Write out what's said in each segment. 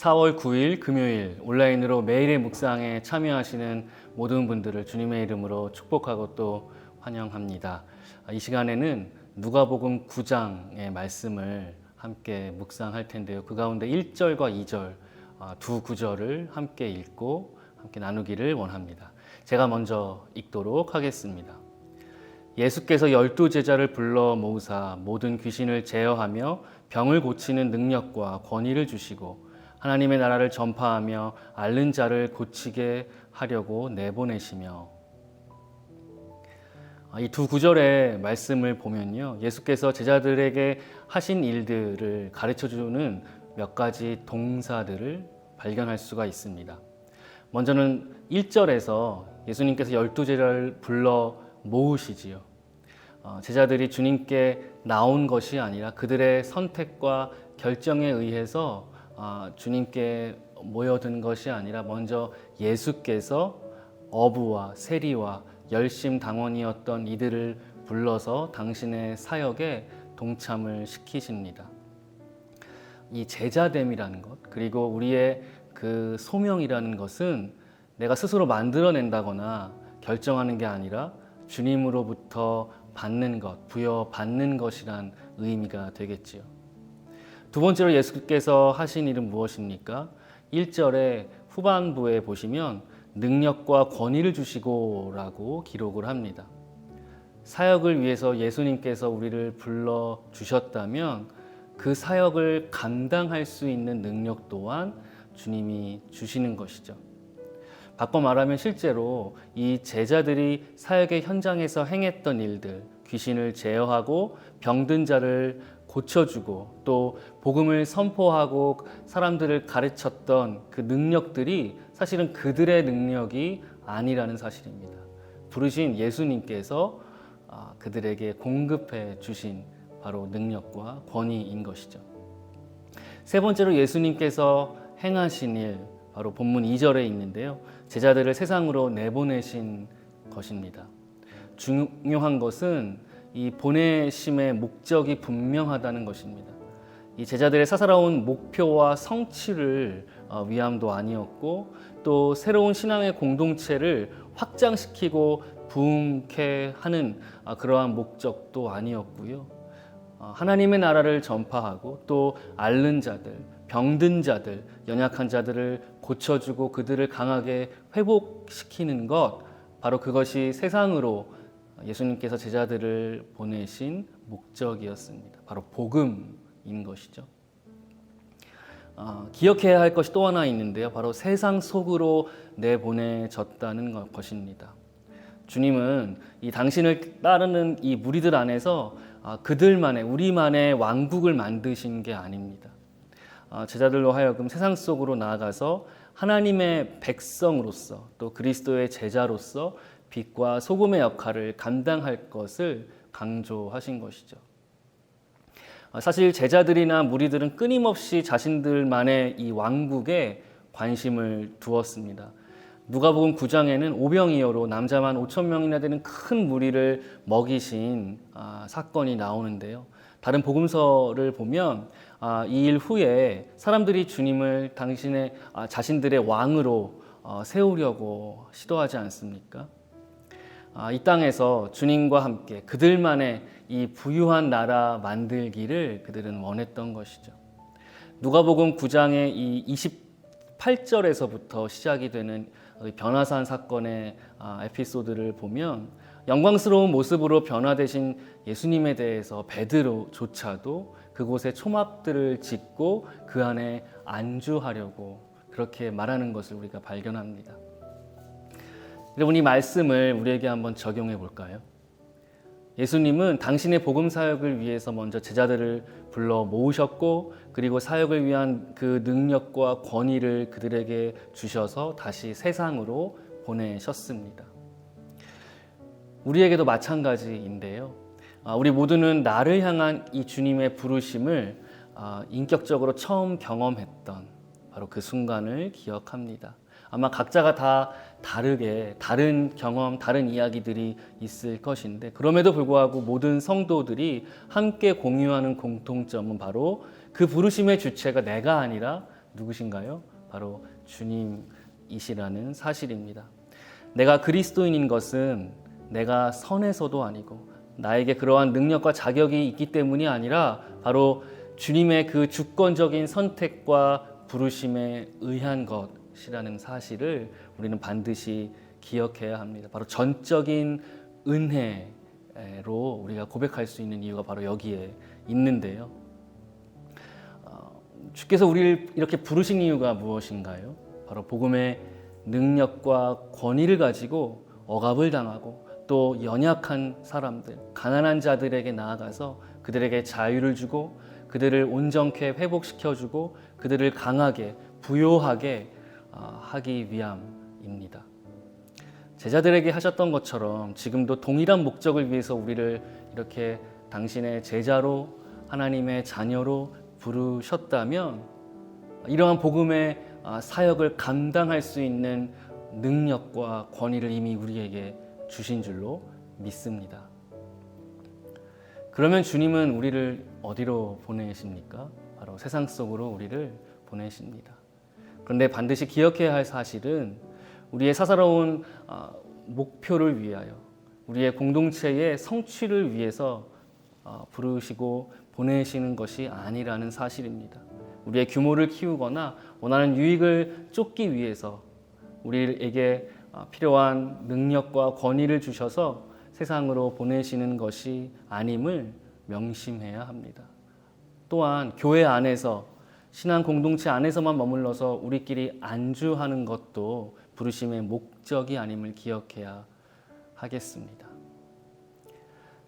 4월 9일 금요일 온라인으로 매일의 묵상에 참여하시는 모든 분들을 주님의 이름으로 축복하고 또 환영합니다. 이 시간에는 누가복음 9장의 말씀을 함께 묵상할 텐데요. 그 가운데 1절과 2절 아, 두 구절을 함께 읽고 함께 나누기를 원합니다. 제가 먼저 읽도록 하겠습니다. 예수께서 열두 제자를 불러 모으사 모든 귀신을 제어하며 병을 고치는 능력과 권위를 주시고 하나님의 나라를 전파하며 앓는 자를 고치게 하려고 내보내시며 아, 이두 구절의 말씀을 보면요. 예수께서 제자들에게 하신 일들을 가르쳐 주는 몇 가지 동사들을 발견할 수가 있습니다. 먼저는 1절에서 예수님께서 열두 제자를 불러 모으시지요. 어, 제자들이 주님께 나온 것이 아니라 그들의 선택과 결정에 의해서 아, 주님께 모여든 것이 아니라 먼저 예수께서 어부와 세리와 열심 당원이었던 이들을 불러서 당신의 사역에 동참을 시키십니다. 이 제자됨이라는 것, 그리고 우리의 그 소명이라는 것은 내가 스스로 만들어낸다거나 결정하는 게 아니라 주님으로부터 받는 것, 부여받는 것이란 의미가 되겠지요. 두 번째로 예수께서 하신 일은 무엇입니까? 1절의 후반부에 보시면 능력과 권위를 주시고라고 기록을 합니다. 사역을 위해서 예수님께서 우리를 불러 주셨다면 그 사역을 감당할 수 있는 능력 또한 주님이 주시는 것이죠. 바꿔 말하면 실제로 이 제자들이 사역의 현장에서 행했던 일들, 귀신을 제어하고 병든 자를 고쳐주고 또 복음을 선포하고 사람들을 가르쳤던 그 능력들이 사실은 그들의 능력이 아니라는 사실입니다. 부르신 예수님께서 아, 그들에게 공급해 주신 바로 능력과 권위인 것이죠. 세 번째로 예수님께서 행하신 일, 바로 본문 2절에 있는데요. 제자들을 세상으로 내보내신 것입니다. 중요한 것은 이 보내심의 목적이 분명하다는 것입니다. 이 제자들의 사사로운 목표와 성취를 어, 위함도 아니었고 또 새로운 신앙의 공동체를 확장시키고 부흥케 하는 아, 그러한 목적도 아니었고요. 어, 하나님의 나라를 전파하고 또 앓는 자들, 병든 자들, 연약한 자들을 고쳐주고 그들을 강하게 회복시키는 것, 바로 그것이 세상으로 예수님께서 제자들을 보내신 목적이었습니다. 바로 복음인 것이죠. 어, 기억해야 할 것이 또 하나 있는데요. 바로 세상 속으로 내보내졌다는 것입니다. 주님은 이 당신을 따르는 이 무리들 안에서 아, 그들만의 우리만의 왕국을 만드신 게 아닙니다. 아, 제자들로 하여금 세상 속으로 나아가서 하나님의 백성으로서 또 그리스도의 제자로서 빛과 소금의 역할을 감당할 것을 강조하신 것이죠. 아, 사실 제자들이나 무리들은 끊임없이 자신들만의 이 왕국에 관심을 두었습니다. 누가복음 9장에는 오병이어로 남자만 5천 명이나 되는 큰 무리를 먹이신 아, 사건이 나오는데요. 다른 복음서를 보면 아, 이일 후에 사람들이 주님을 당신의 아, 자신들의 왕으로 어, 세우려고 시도하지 않습니까? 아, 이 땅에서 주님과 함께 그들만의 이 부유한 나라 만들기를 그들은 원했던 것이죠. 누가복음 9장의 이 28절에서부터 시작이 되는 변화산 사건의 아, 에피소드를 보면 영광스러운 모습으로 변화되신 예수님에 대해서 베드로조차도 그곳에 초막들을 짓고 그 안에 안주하려고 그렇게 말하는 것을 우리가 발견합니다. 여러분 이 말씀을 우리에게 한번 적용해 볼까요? 예수님은 당신의 복음 사역을 위해서 먼저 제자들을 불러 모으셨고 그리고 사역을 위한 그 능력과 권위를 그들에게 주셔서 다시 세상으로 보내셨습니다. 우리에게도 마찬가지인데요. 아, 우리 모두는 나를 향한 이 주님의 부르심을 아, 인격적으로 처음 경험했던 바로 그 순간을 기억합니다. 아마 각자가 다 다르게 다른 경험, 다른 이야기들이 있을 것인데 그럼에도 불구하고 모든 성도들이 함께 공유하는 공통점은 바로 그 부르심의 주체가 내가 아니라 누구신가요? 바로 주님이시라는 사실입니다. 내가 그리스도인인 것은 내가 선해서도 아니고 나에게 그러한 능력과 자격이 있기 때문이 아니라 바로 주님의 그 주권적인 선택과 부르심에 의한 것 이라는 사실을 우리는 반드시 기억해야 합니다. 바로 전적인 은혜로 우리가 고백할 수 있는 이유가 바로 여기에 있는데요. 어, 주께서 우리를 이렇게 부르신 이유가 무엇인가요? 바로 복음의 능력과 권위를 가지고 억압을 당하고 또 연약한 사람들, 가난한 자들에게 나아가서 그들에게 자유를 주고 그들을 온전케 회복시켜주고 그들을 강하게 부요하게 아, 하기 위함입니다. 제자들에게 하셨던 것처럼 지금도 동일한 목적을 위해서 우리를 이렇게 당신의 제자로 하나님의 자녀로 부르셨다면 이러한 복음의 아, 사역을 감당할 수 있는 능력과 권위를 이미 우리에게 주신 줄로 믿습니다. 그러면 주님은 우리를 어디로 보내십니까? 바로 세상 속으로 우리를 보내십니다. 그런데 반드시 기억해야 할 사실은 우리의 사사로운 아, 목표를 위하여 우리의 공동체의 성취를 위해서 아, 부르시고 보내시는 것이 아니라는 사실입니다. 우리의 규모를 키우거나 원하는 유익을 쫓기 위해서 우리에게 아, 필요한 능력과 권위를 주셔서 세상으로 보내시는 것이 아님을 명심해야 합니다. 또한 교회 안에서 신앙 공동체 안에서만 머물러서 우리끼리 안주하는 것도 부르심의 목적이 아님을 기억해야 하겠습니다.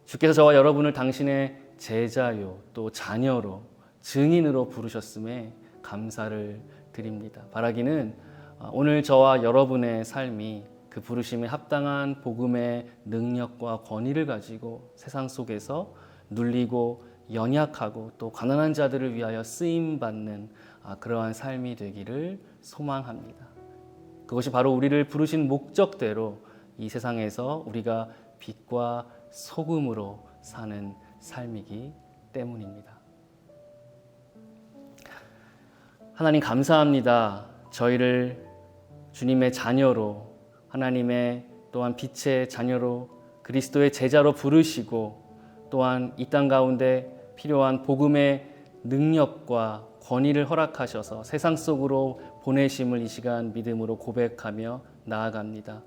주께서 저와 여러분을 당신의 제자요 또 자녀로 증인으로 부르셨음에 감사를 드립니다. 바라기는 아, 오늘 저와 여러분의 삶이 그 부르심에 합당한 복음의 능력과 권위를 가지고 세상 속에서 눌리고 연약하고 또 가난한 자들을 위하여 쓰임 받는 아, 그러한 삶이 되기를 소망합니다. 그것이 바로 우리를 부르신 목적대로 이 세상에서 우리가 빛과 소금으로 사는 삶이기 때문입니다. 하나님 감사합니다. 저희를 주님의 자녀로 하나님의 또한 빛의 자녀로 그리스도의 제자로 부르시고 또한 이 땅 가운데 필요한 복음의 능력과 권위를 허락하셔서 세상 속으로 보내심을 이 시간 믿음으로 고백하며 나아갑니다.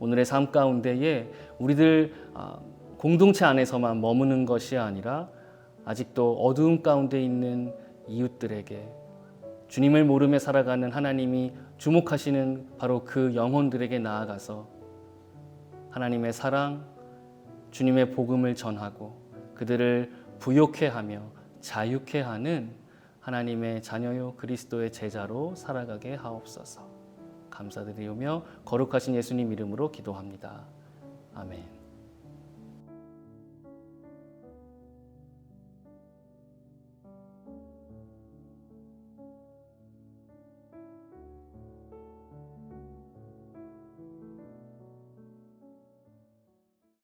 오늘의 삶 가운데에 우리들 아, 공동체 안에서만 머무는 것이 아니라 아직도 어두움 가운데 있는 이웃들에게 주님을 모르며 살아가는 하나님이 주목하시는 바로 그 영혼들에게 나아가서 하나님의 사랑, 주님의 복음을 전하고 그들을 부욕해 하며 자유케 하는 하나님의 자녀요 그리스도의 제자로 살아가게 하옵소서. 감사드리며 거룩하신 예수님 이름으로 기도합니다. 아멘.